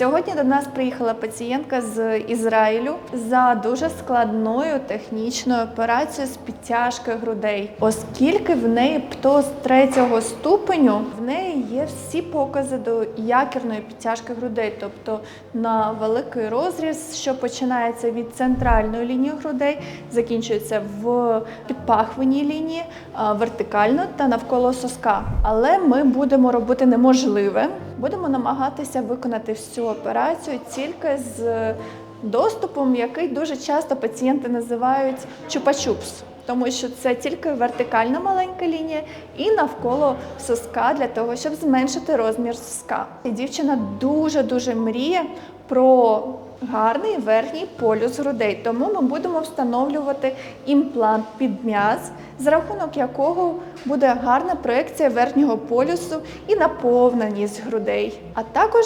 Сьогодні до нас приїхала пацієнтка з Ізраїлю за дуже складною технічною операцією з підтяжки грудей, оскільки в неї птоз третього ступеню, в неї є всі покази до якірної підтяжки грудей, тобто на великий розріз, що починається від центральної лінії грудей, закінчується в підпахвеній лінії, вертикально та навколо соска. Але ми будемо робити неможливе. Будемо намагатися виконати всю операцію тільки з доступом, який дуже часто пацієнти називають чупа-чупс. Тому що це тільки вертикальна маленька лінія і навколо соска для того, щоб зменшити розмір соска. І дівчина дуже дуже мріє про гарний верхній полюс грудей. Тому ми будемо встановлювати імплант під м'яз, за рахунок якого буде гарна проекція верхнього полюсу і наповненість грудей. А також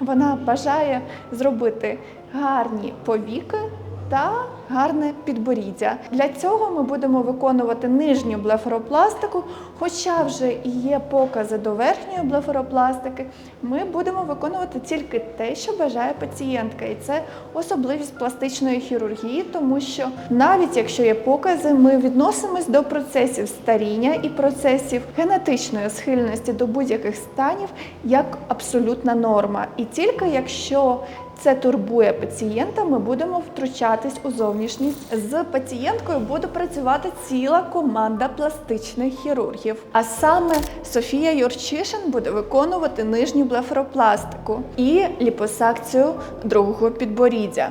вона бажає зробити гарні повіки та гарне підборіддя. Для цього ми будемо виконувати нижню блефаропластику, хоча вже і є покази до верхньої блефаропластики, ми будемо виконувати тільки те, що бажає пацієнтка. І це особливість пластичної хірургії, тому що навіть якщо є покази, ми відносимось до процесів старіння і процесів генетичної схильності до будь-яких станів як абсолютна норма. І тільки якщо це турбує пацієнта, ми будемо втручатись у зовнішність. З пацієнткою буде працювати ціла команда пластичних хірургів. А саме Софія Юрчишин буде виконувати нижню блефаропластику і ліпосакцію другого підборіддя.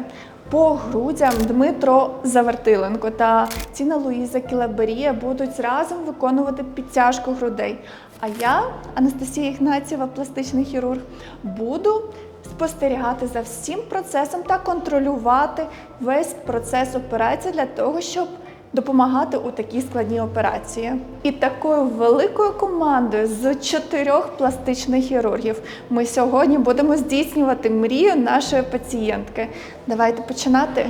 По грудям Дмитро Завертиленко та Ціна Луїза Кілаберія будуть разом виконувати підтяжку грудей. А я, Анастасія Ігнатєва, пластичний хірург, буду спостерігати за всім процесом та контролювати весь процес операції для того, щоб допомагати у такій складній операції. І такою великою командою з чотирьох пластичних хірургів ми сьогодні будемо здійснювати мрію нашої пацієнтки. Давайте починати.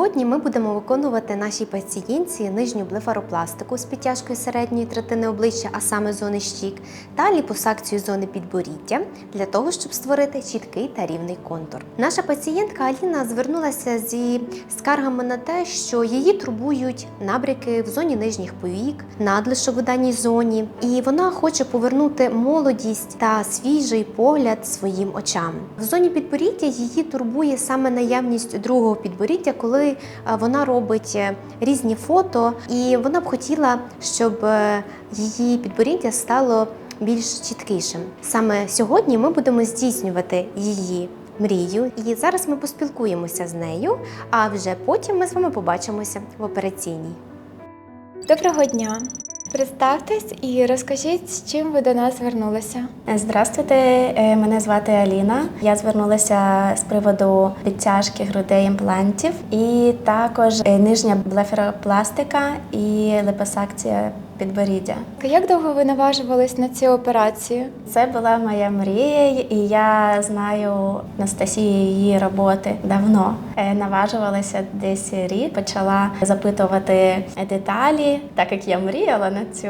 Сьогодні ми будемо виконувати нашій пацієнтці нижню блефаропластику з підтяжкою середньої третини обличчя, а саме зони щік, та ліпосакцію зони підборіддя для того, щоб створити чіткий та рівний контур. Наша пацієнтка Аліна звернулася зі скаргами на те, що її турбують набряки в зоні нижніх повік, надлишок в даній зоні, і вона хоче повернути молодість та свіжий погляд своїм очам. В зоні підборіддя її турбує саме наявність другого підборіддя, коли вона робить е, різні фото, і вона б хотіла, щоб е, її підборіддя стало більш чіткішим. Саме сьогодні ми будемо здійснювати її мрію, і зараз ми поспілкуємося з нею, а вже потім ми з вами побачимося в операційній. Доброго дня. Представтесь і розкажіть, з чим ви до нас звернулися. Здравствуйте, е, мене звати Аліна. Я звернулася з приводу підтяжки грудей імплантів і також е, нижня блеферопластика і липосакція підборіддя. Як довго ви наважувались на цю операцію? Це була моя мрія, і я знаю Анастасію її роботи давно. Е, Наважувалася десь рік, почала запитувати деталі, так як я мріяла на цю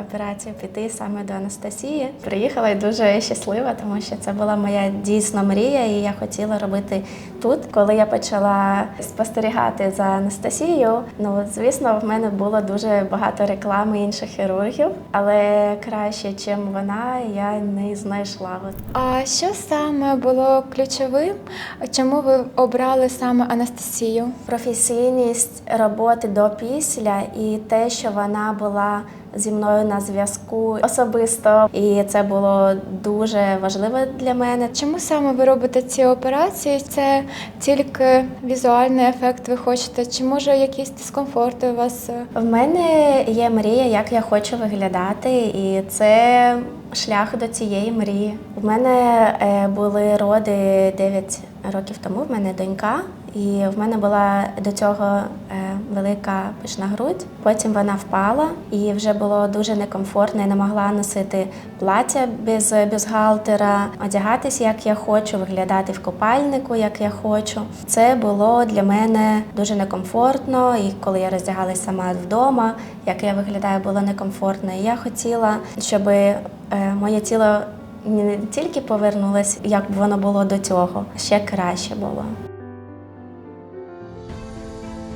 операцію піти саме до Анастасії. Приїхала і дуже щаслива, тому що це була моя дійсно мрія, і я хотіла робити тут. Коли я почала спостерігати за Анастасією, ну звісно, в мене було дуже багато реклами інших хірургів, але краще, чим вона, я не знайшла. А що саме було ключовим? Чому ви обрали саме Анастасію? професійність роботи до після і те, що вона була зі мною на зв'язку особисто, і це було дуже важливо для мене. Чому саме ви робите ці операції? Це тільки візуальний ефект ви хочете? Чи може якісь дискомфорти у вас? В мене є мрія, як я хочу виглядати, і це шлях до цієї мрії. У мене е, були роди 9 років тому. В мене донька, і в мене була до цього е, велика пишна грудь. Потім вона впала і вже було дуже некомфортно. Я не могла носити плаття без бюстгальтера, одягатись як я хочу, виглядати в купальнику, як я хочу. Це було для мене дуже некомфортно. І коли я роздягалась сама вдома, як я виглядаю, було некомфортно. І я хотіла, щоб е, моє тіло не тільки повернулось, як воно було до цього, ще краще було.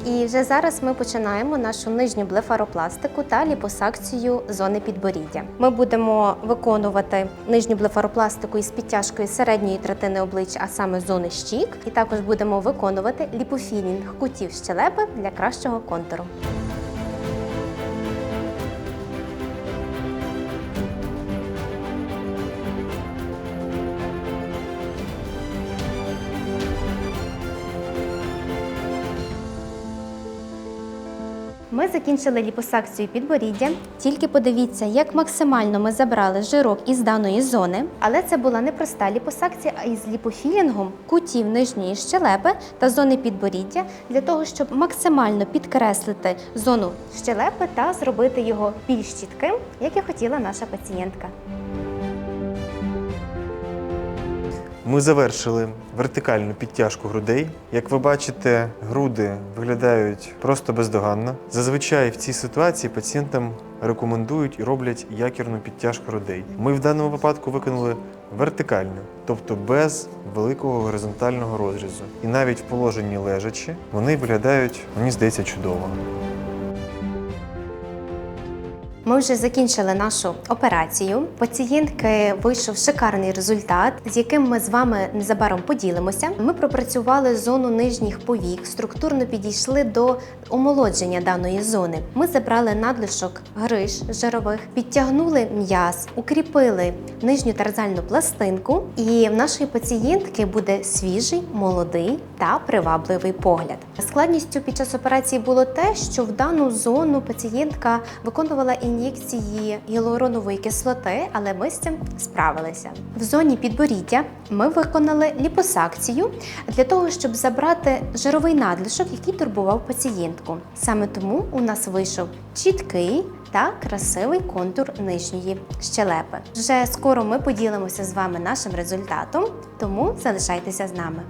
І вже зараз ми починаємо нашу нижню блефаропластику та ліпосакцію зони підборіддя. Ми будемо виконувати нижню блефаропластику із підтяжкою середньої третини обличчя, а саме зони щік, і також будемо виконувати ліпофілінг кутів щелепи для кращого контуру. Ми закінчили ліпосакцію підборіддя. Тільки подивіться, як максимально ми забрали жирок із даної зони. Але це була не проста ліпосакція, а із ліпофілінгом кутів нижньої щелепи та зони підборіддя для того, щоб максимально підкреслити зону щелепи та зробити його більш чітким, як і хотіла наша пацієнтка. Ми завершили вертикальну підтяжку грудей. Як ви бачите, груди виглядають просто бездоганно. Зазвичай в цій ситуації пацієнтам рекомендують і роблять якірну підтяжку грудей. Ми в даному випадку виконали вертикальну, тобто без великого горизонтального розрізу. І навіть в положенні лежачі вони виглядають, мені здається, чудово. Ми вже закінчили нашу операцію. Пацієнтки вийшов шикарний результат, з яким ми з вами незабаром поділимося. Ми пропрацювали зону нижніх повік, структурно підійшли до омолодження даної зони. Ми забрали надлишок гриж жирових, підтягнули м'яз, укріпили нижню тарзальну пластинку. І в нашої пацієнтки буде свіжий, молодий та привабливий погляд. Складністю під час операції було те, що в дану зону пацієнтка виконувала ін'єкції гіалуронової кислоти, але ми з цим справилися. В зоні підборіддя ми виконали ліпосакцію для того, щоб забрати жировий надлишок, який турбував пацієнтку. Саме тому у нас вийшов чіткий та красивий контур нижньої щелепи. Вже скоро ми поділимося з вами нашим результатом, тому залишайтеся з нами.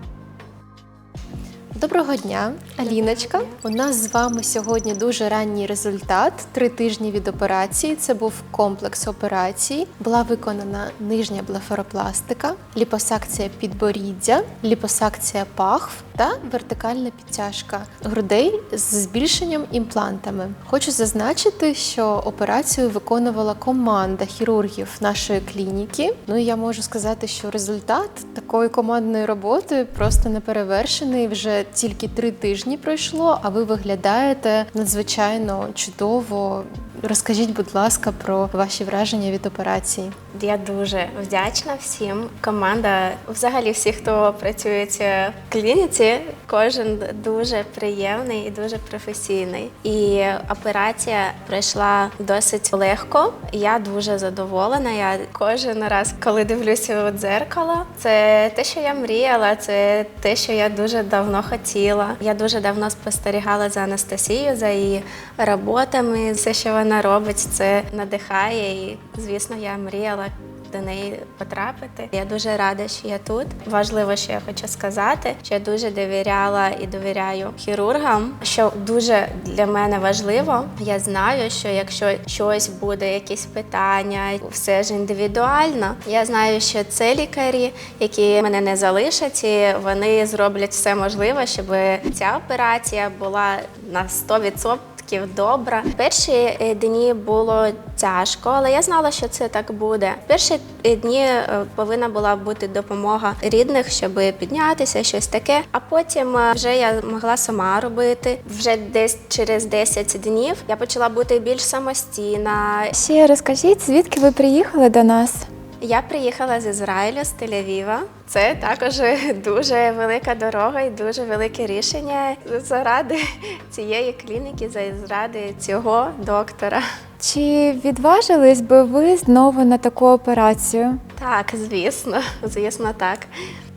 Доброго дня, Аліночка. У нас з вами сьогодні дуже ранній результат. Три тижні від операції. Це був комплекс операцій. Була виконана нижня блефаропластика, ліпосакція підборіддя, ліпосакція пахв та вертикальна підтяжка грудей з збільшенням імплантами. Хочу зазначити, що операцію виконувала команда хірургів нашої клініки. Ну і я можу сказати, що результат такої командної роботи просто неперевершений. Вже тільки три тижні пройшло, а ви виглядаєте надзвичайно чудово. Розкажіть, будь ласка, про ваші враження від операції. Я дуже вдячна всім. Команда, взагалі, всі, хто працює в клініці, кожен дуже приємний і дуже професійний. І операція пройшла досить легко. Я дуже задоволена. Я кожен раз, коли дивлюся у дзеркало, це те, що я мріяла, це те, що я дуже давно хотіла. Я дуже давно спостерігала за Анастасією, за її роботами, все, що вона робить, це надихає. І, звісно, я мріяла до неї потрапити. Я дуже рада, що я тут. Важливо, що я хочу сказати, що я дуже довіряла і довіряю хірургам. Що дуже для мене важливо, я знаю, що якщо щось буде, якісь питання, все ж індивідуально. Я знаю, що це лікарі, які мене не залишать, і вони зроблять все можливе, щоб ця операція була на 100% відсотків добра. Перші е, дні було тяжко, але я знала, що це так буде. Перші е, дні е, повинна була бути допомога рідних, щоб піднятися, щось таке. А потім вже я могла сама робити. Вже десь через 10 днів я почала бути більш самостійна. Ще розкажіть, звідки ви приїхали до нас? Я приїхала з Ізраїлю, з Тель-Авіва. Це також дуже велика дорога і дуже велике рішення заради цієї клініки, заради цього доктора. Чи відважились би ви знову на таку операцію? Так, звісно, звісно, так.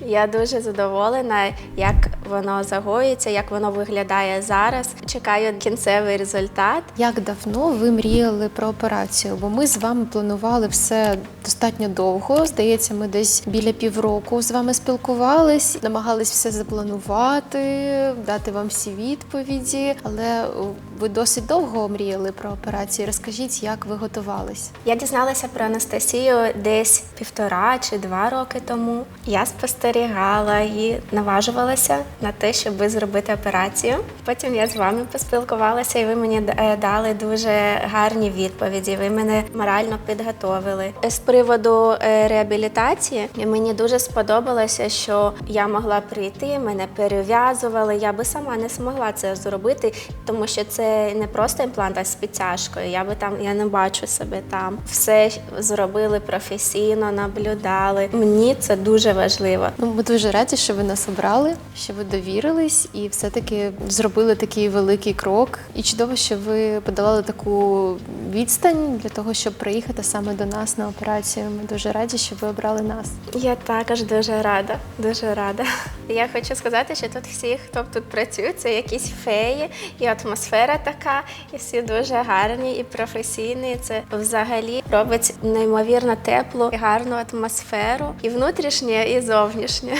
Я дуже задоволена, як воно загоїться, як воно виглядає зараз. Чекаю кінцевий результат. Як давно ви мріяли про операцію? Бо ми з вами планували все достатньо довго. Здається, ми десь біля півроку з вами спілкувались, намагались все запланувати, дати вам всі відповіді. Але ви досить довго мріяли про операцію. Розкажіть, як ви готувались? Я дізналася про Анастасію десь півтора чи два роки тому. Я спостерігала і наважувалася на те, щоб зробити операцію. Потім я з вами поспілкувалася, і ви мені е, дали дуже гарні відповіді. Ви мене морально підготовили. З приводу е, реабілітації мені дуже сподобалося, що я могла прийти, мене перев'язували. Я би сама не змогла це зробити, тому що це не просто імплант, а з підтяжкою. Я би там я не бачу себе там. Все зробили професійно, наблюдали. Мені це дуже важливо. Ми дуже раді, що ви нас обрали, що ви довірились і все-таки зробили такий великий крок. І чудово, що ви подолали таку відстань для того, щоб приїхати саме до нас на операцію. Ми дуже раді, що ви обрали нас. Я також дуже рада, дуже рада. Я хочу сказати, що тут всі, хто тут працює, це якісь феї, і атмосфера така, і всі дуже гарні і професійні. Це взагалі робить неймовірно теплу і гарну атмосферу, і внутрішнє, і зовнішнє.